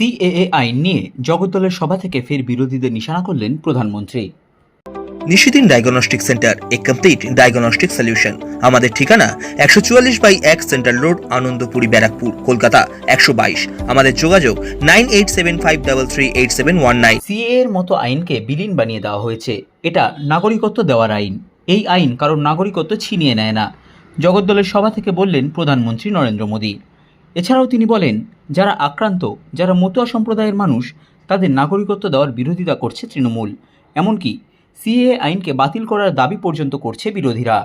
CAA আইন নিয়ে জগদ্দলের সভা থেকে ফের বিরোধীদের নিশানা করলেন প্রধানমন্ত্রী। নিশিদিন diagnostic centre a complete diagnostic solution. আমাদের ঠিকানা একশো চুয়াল্লিশ বাই এক সেন্ট্রাল রোড আনন্দপুরি ব্যারাকপুর কলকাতা একশো বাইশ। আমাদের যোগাযোগ nine eight seven five double three eight seven one nine. CA এর মতো আইনকে বিলীন বানিয়ে দেওয়া হয়েছে। এটা নাগরিকত্ব দেওয়ার আইন। এই আইন কারোর নাগরিকত্ব ছিনিয়ে নেয় না। জগদ্দলের সভা থেকে বললেন প্রধানমন্ত্রী নরেন্দ্র মোদী। এছাড়াও তিনি বলেন যারা আক্রান্ত যারা মতুয়া সম্প্রদায়ের মানুষ তাদের নাগরিকত্ব দেওয়ার বিরোধিতা করছে তৃণমূল এমনকি সিএ আইনকে বাতিল করার দাবি পর্যন্ত করছে বিরোধীরা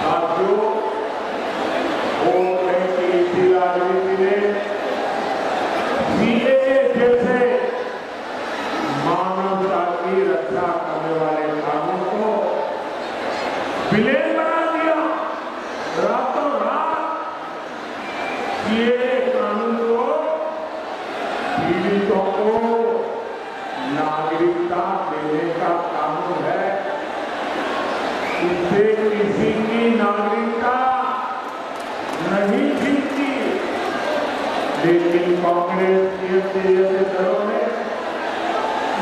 साथियों वोट बैंक की इसी राजनीति ने सीएए जैसे मानवता की रक्षा करने वाले कानून को विलेन इससे किसी की नागरिकता नहीं छीनती लेकिन कांग्रेस जैसे जैसे दलों ने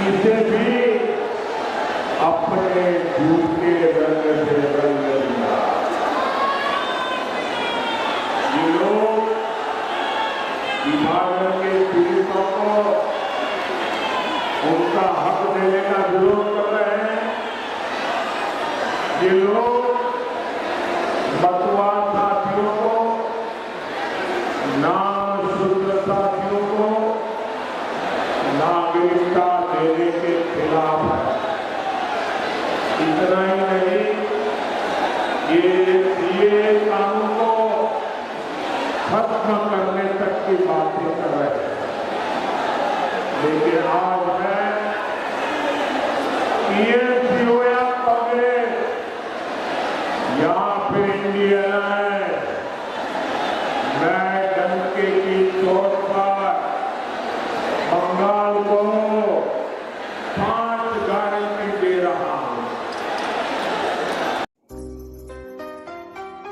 इसे भी अपने झूठे रंग से रंग दिया। ये लोग विभाजन के पीड़ितों को उनका हक देने का विरोध लोग बतवा साथियों को, नाम शुद्ध साथियों को, नागरिकता देने के खिलाफ है। इतना ही नहीं, ये को खत्म करने तक की बातें कर रहे लेकिन आज या फिर इंडियन है मैं डंके की चोट पर बंगाल को पांच गारंटी दे रहा हूं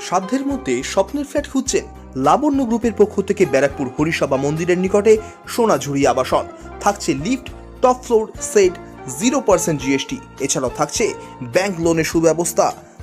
সাধ্যের মধ্যে স্বপ্নের ফ্ল্যাট খুঁজছেন লাবণ্য গ্রুপের পক্ষ থেকে ব্যারাকপুর হরিসভা মন্দিরের নিকটে সোনাঝুরি আবাসন থাকছে lift top floor set zero percent GST এছাড়াও থাকছে ব্যাংক লোনের সুব্যবস্থা